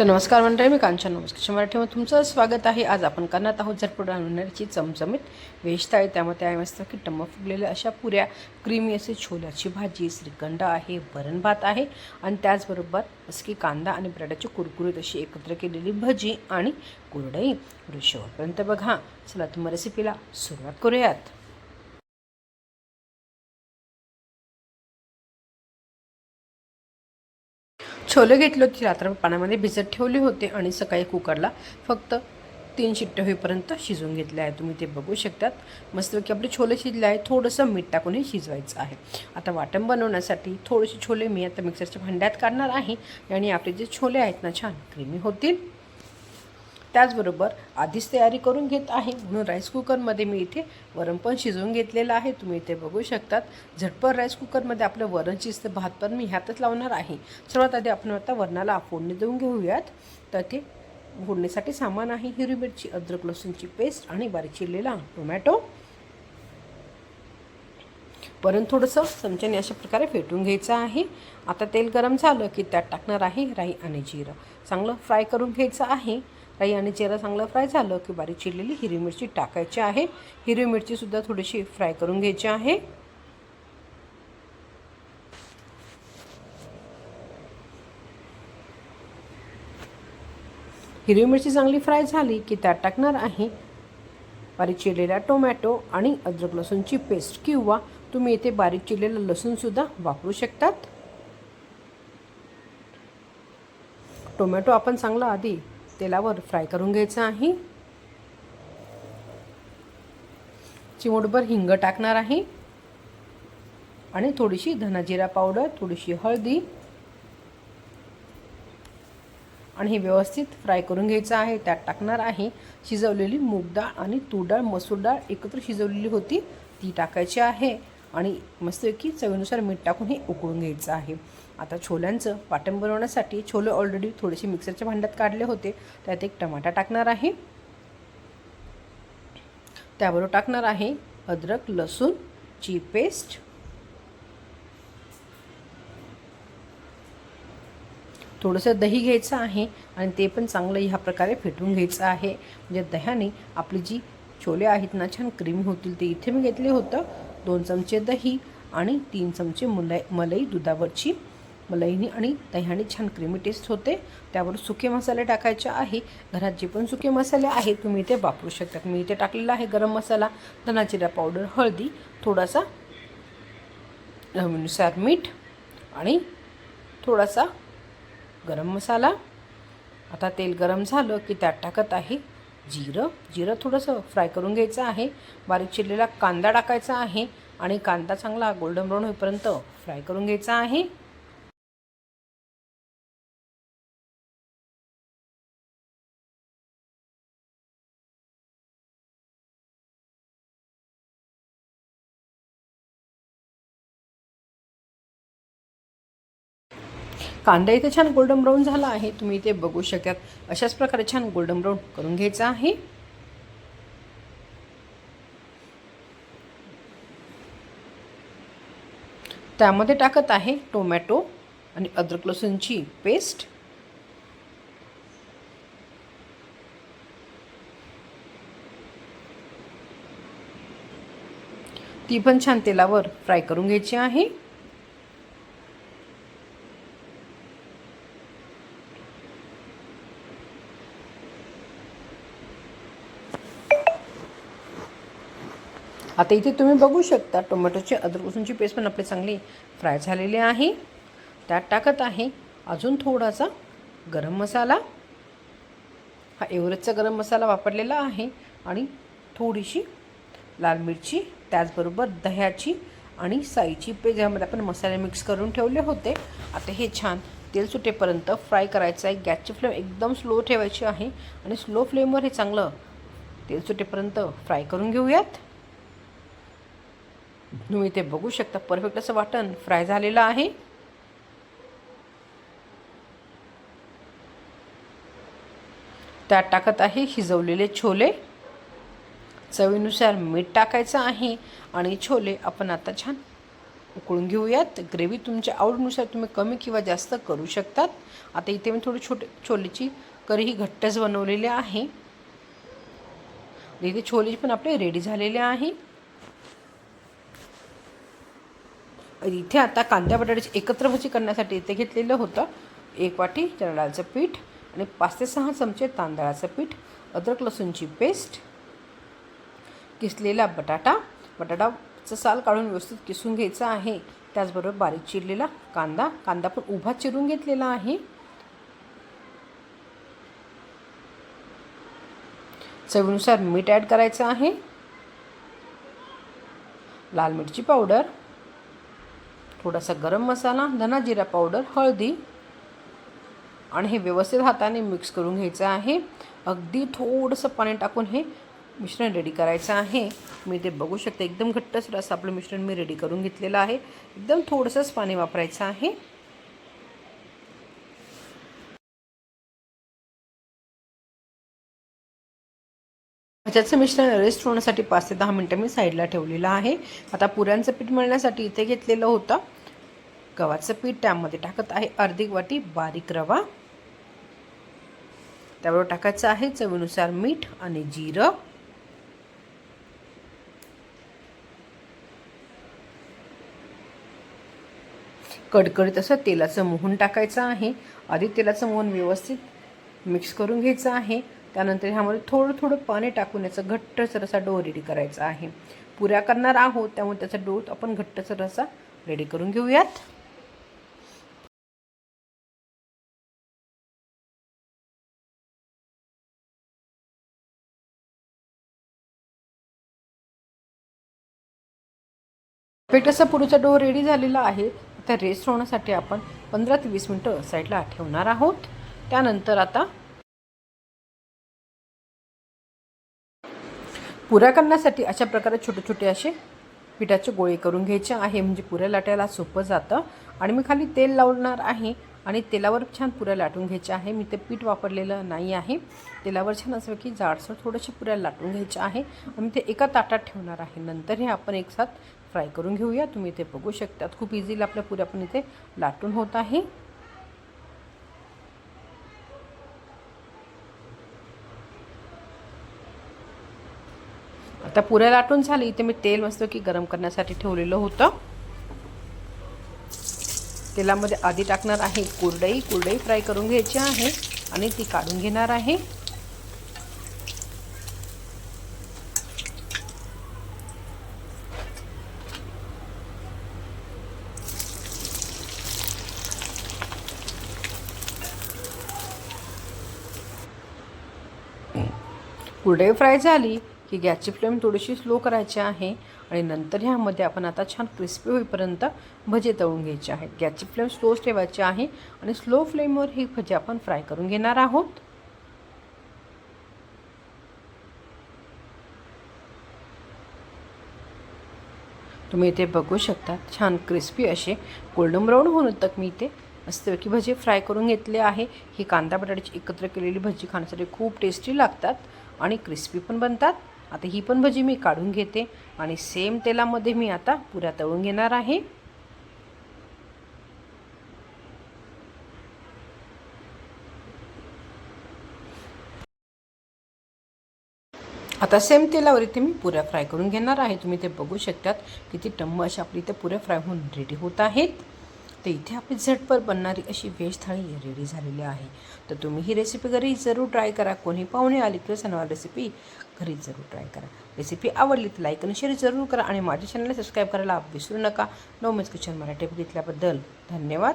तर नमस्कार मंडळी मी कांचन नमस्कार. मराठीमध्ये तुमचं स्वागत आहे. आज आपण करणार आहोत झटपट आणण्याची चमचमीत व्हेज थाळी. त्यामध्ये आहे मस्त की टम्म फुगलेल्या अशा पुऱ्या क्रीमी असे छोल्याची भाजी श्रीखंड आहे वरण भात आहे आणि त्याचबरोबर असं की कांदा आणि बटाट्याची कुरकुरीत अशी एकत्र केलेली भजी आणि कुरडई. शेवटपर्यंत बघा. चला तुम्हाला रेसिपीला सुरुवात करूयात. छोले घेतले होते रात्र पाण्यामध्ये भिजत ठेवले होते आणि सकाळी कुकरला फक्त तीन शिट्टे होईपर्यंत शिजवून घेतले आहे. तुम्ही ते बघू शकतात. मस्तपैकी आपले छोले शिजले आहे थोडंसं मीठ टाकून हे शिजवायचं आहे. आता वाटण बनवण्यासाठी थोडेसे छोले मी आता मिक्सरच्या भांड्यात काढणार आहे. आणि आपले जे छोले आहेत ना छान क्रीमी होतील. त्याचबरोबर आधीच तयारी करून घेत आहे. म्हणून राईस कुकरमध्ये मी इथे वरण पण शिजवून घेतलेलं आहे. तुम्ही इथे बघू शकतात. झटपट राईस कुकरमध्ये आपलं वरण शिजतं. भात पण मी ह्यातच लावणार आहे. सर्वात आधी आपण आता वरणाला फोडणी देऊन घेऊयात. तर ते फोडणीसाठी सामान आहे. हिरवी मिरची अद्रक लसूणची पेस्ट आणि बारीक चिरलेला टोमॅटो वरण थोडंसं चमच्याने अशा प्रकारे फेटून घ्यायचं आहे. आता तेल गरम झालं की त्यात टाकणार आहे राई आणि जिरं. चांगलं फ्राय करून घ्यायचं आहे. राई आणि चेहरा चांगलं फ्राय झालं की बारीक चिरलेली हिरवी मिरची टाकायची आहे. हिरवी मिरचीसुद्धा थोडीशी फ्राय करून घ्यायची आहे. हिरवी मिरची चांगली फ्राय झाली की त्यात टाकणार आहे बारीक चिरलेला टोमॅटो आणि अद्रक लसूणची पेस्ट किंवा तुम्ही इथे बारीक चिरलेलं लसूणसुद्धा वापरू शकतात. टोमॅटो आपण चांगला आधी तेलावर फ्राय करून घ्यायचं आहे. चिमोटभर हिंग टाकणार आहे. आणि थोडीशी धनाजिरा पावडर थोडीशी हळदी. आणि हे व्यवस्थित फ्राय करून घ्यायचं आहे. त्यात टाकणार आहे शिजवलेली मूग डाळ आणि तूर डाळ मसूर डाळ एकत्र शिजवलेली होती. ती टाकायची आहे. आणि मस्तपैकी चवीनुसार मीठ टाकून हे उकळून घ्यायचं आहे. आता छोल्यांचं वाटण बनवण्यासाठी छोले ऑलरेडी थोडेसे मिक्सरच्या भांड्यात काढले होते. त्यात एक टमाटा टाकणार आहे. त्याबरोबर टाकणार आहे अद्रक लसूण ची पेस्ट थोडंसं दही घ्यायचं आहे आणि ते पण चांगलं ह्या प्रकारे फेटून घ्यायचं आहे. म्हणजे दह्याने आपली जी छोले आहेत ना छान क्रीमी होतील. ते इथे मी घेतले होतं. दोन चमचे दही आणि तीन चमचे मुलाई मलई दुधावरची. मलईनी आणि दह्याने छान क्रीमी टेस्ट होते. त्यावर सुके मसाले टाकायचे आहे. घरात जे पण सुके मसाले आहेत तुम्ही ते वापरू शकता मी इथे टाकलेला आहे गरम मसाला धनाजिरा पावडर हळदी थोडासा नुसार मीठ आणि थोडासा गरम मसाला. आता तेल गरम झालं की त्यात टाकत आहे जिरं. जिरं थोडंसं फ्राय करून घ्यायचं आहे. बारीक चिरलेला कांदा टाकायचा आहे आणि कांदा चांगला गोल्डन ब्राऊन होईपर्यंत फ्राय करून घ्यायचा आहे. कांदा इथे छान गोल्डन ब्राऊन झाला आहे. तुम्ही इथे बघू शकतात अशाच प्रकारे छान गोल्डन ब्राऊन करून घ्यायचा आहे. त्यामध्ये टाकत आहे टोमॅटो आणि अद्रक लसूणची पेस्ट. ती पण छान तेलावर फ्राय करून घ्यायची आहे. आता इथे तुम्ही बघू शकता टोमॅटोची अद्रक लसूणची पेस्ट पण आपली चांगली फ्राय झालेली आहे. त्यात टाकत आहे अजून थोडासा गरम मसाला. हा एव्हरेजचा गरम मसाला वापरलेला आहे आणि थोडीशी लाल मिरची त्याचबरोबर दह्याची आणि साईची पेस्ट ज्यामध्ये आपण मसाले मिक्स करून ठेवले होते. आता हे छान तेल सुटेपर्यंत फ्राय करायचं आहे. गॅसची फ्लेम एकदम स्लो ठेवायची आहे आणि स्लो फ्लेमवर हे चांगलं तेल सुटेपर्यंत फ्राय करून घेऊयात. तुम्ही इथे बघू शकता. परफेक्ट असं वाटण. फ्राय झालेलं आहे. त्यात टाकत आहे शिजवलेले छोले. चवीनुसार मीठ टाकायचं आहे आणि छोले आपण आता छान उकळून घेऊयात. ग्रेव्ही तुमच्या आवडीनुसार तुम्ही कमी किंवा जास्त करू शकतात. आता इथे मी थोडी छोटे छोलेची करी ही घट्टच बनवलेली आहे. इथे छोले पण आपले रेडी झालेले आहे. इथे आता कांद्या बटाट्याची एकत्र भजी करण्यासाठी इथे घेतलेलं होतं. एक वाटी चणा पीठ आणि पाच ते सहा चमचे तांदळाचं पीठ अद्रक लसूणची पेस्ट किसलेला बटाटा. बटाटाचं साल काढून व्यवस्थित किसून घ्यायचा आहे. त्याचबरोबर बारीक चिरलेला कांदा. कांदा पण उभा चिरून घेतलेला आहे. चवीनुसार मीठ ॲड करायचं आहे. लाल मिरची पावडर. थोडासा गरम मसाला धना जिरा पावडर हळदी आणि हे व्यवस्थित हाताने मिक्स करून घ्यायचं आहे. अगदी थोडंसं पाणी टाकून हे मिश्रण रेडी करायचं आहे. मी ते बघू शकते एकदम घट्टसर असं आपलं मिश्रण मी रेडी करून घेतलेलं आहे. एकदम थोडंसंच पाणी वापरायचं आहे. त्याचं मिश्रण रेस्ट होण्यासाठी पाच ते दहा मिनटं मी साईडला ठेवलेलं आहे. आता पुऱ्यांचं पीठ मळण्यासाठी इथे घेतलेलं होतं. गव्हाचं पीठ त्यामध्ये टाकत आहे. अर्धी वाटी बारीक रवा. त्यावर टाकायचं आहे चवीनुसार मीठ आणि जिरं. कडकडीत असं तेलाचं मोहन टाकायचं आहे. आधी तेलाचं मोहन व्यवस्थित मिक्स करून घ्यायचं आहे. त्यानंतर ह्यामध्ये थोडं थोडं पाणी टाकून याचा घट्टसर असा डो रेडी करायचा आहे. पुऱ्या करणार आहोत त्यामुळे त्याचा डो आपण घट्टसर असा रेडी करून घेऊयात. पेट असा पुरीचा डो रेडी झालेला आहे. आता रेस्ट होण्यासाठी आपण पंधरा ते वीस मिनटं साईडला ठेवणार आहोत. त्यानंतर आता पुऱ्या करण्यासाठी अशा प्रकारे छोटे छोटे असे पिठाचे गोळे करून घ्यायचे आहे. म्हणजे पुऱ्या लाटायला सोपं जातं. आणि मी खाली तेल लावणार आहे. आणि तेलावर छान पुऱ्या लाटून घ्यायच्या आहे. मी ते पीठ वापरलेलं नाही आहे. तेलावर छान असं की जाडसर थोडंशी पुऱ्या लाटून घ्यायच्या आहे. आणि ते एका ताटात ठेवणार आहे. नंतर हे आपण एकसाथ फ्राय करून घेऊया. तुम्ही इथे बघू शकतात. खूप इझीला आपल्या पुऱ्या पण इथे लाटून होत आहे. आता पुऱ्या लाटून झाली. इथे मी तेल मस्त की गरम करण्यासाठी ठेवलेलं होतं. तेलामध्ये आधी टाकणार आहे कुरडई. कुरडई फ्राय करून घ्यायची आहे आणि ती काढून घेणार आहे. कुरडई फ्राय झाली. की गॅसची फ्लेम थोडीशी स्लो करायची आहे आणि नंतर ह्यामध्ये आपण आता छान क्रिस्पी होईपर्यंत भजे तळून घ्यायचे आहेत. गॅसची फ्लेम स्लोच ठेवायची आहे आणि स्लो फ्लेमवर ही भजे आपण फ्राय करून घेणार आहोत. तुम्ही इथे बघू शकता छान क्रिस्पी असे गोल्डन ब्राऊन होऊन तक मी इथे मस्तपैकी भजी फ्राय करून घेतले आहे. ही कांदा बटाट्याची एकत्र केलेली भजी खाण्यासाठी खूप टेस्टी लागतात आणि क्रिस्पी पण बनतात. आता ही पण भजी मी काढून घेते आणि सेम तेलामध्ये मी आता पुऱ्या तळून घेणार आहे. आता सेम तेलावर इथे मी पुऱ्या फ्राय करून घेणार आहे. तुम्ही ते बघू शकतात किती टम्म अशा आपली इथे पुऱ्या फ्राय होऊन रेडी होत आहेत. तर इथे आपली झटपट बनणारी अशी व्हेज थाळी रेडी झालेली आहे. तर तुम्ही ही रेसिपी घरी जरूर ट्राय करा. कोणी पाहुणे आली किंवा सणवार रेसिपी घरी जरूर ट्राय करा. रेसिपी आवडली तर लाईक आणि शेअर जरूर करा आणि माझ्या चॅनलला सबस्क्राईब करायला विसरू नका. नो किचन मराठी बघितल्याबद्दल धन्यवाद.